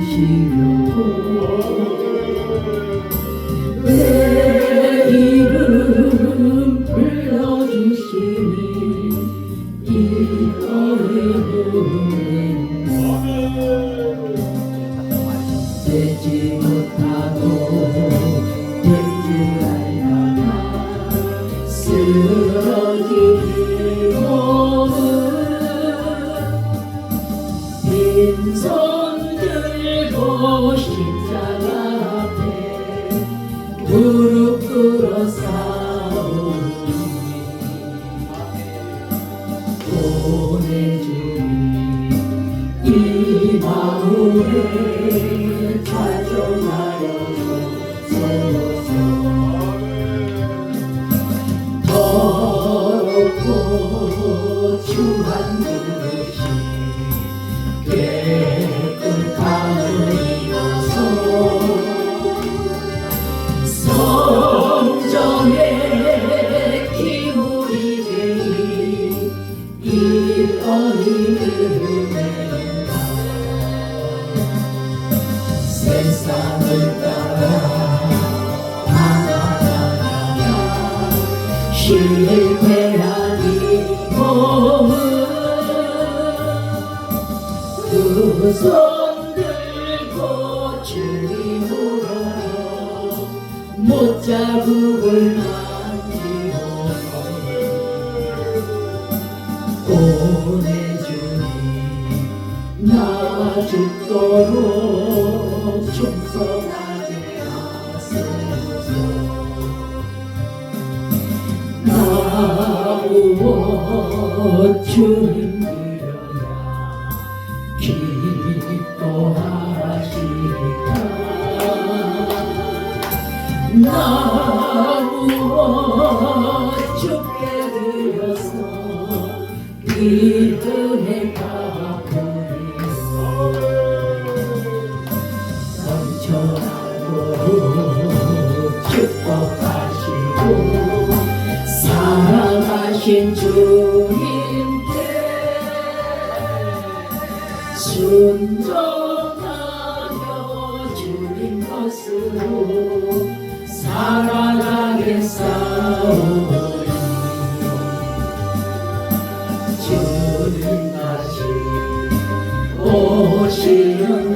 心有痛 들고 십자가 앞에 무릎 꿇어 싸우니 보내주니 이 마음에 좌정하여 더럽고 추한 그릇이 세상을 따라 실패한 이 몸은 두손 들고 주님으로 못 자국을 만지고 보내주니 나 죽도록 충성하게 하소서 나무어 주님 드려야 기뻐하시리까 나무어 주께 드려서 이 은혜 갚 사랑하신 주님께 순종하며 주님 것으로 싸우리 주는 다시 오시는 날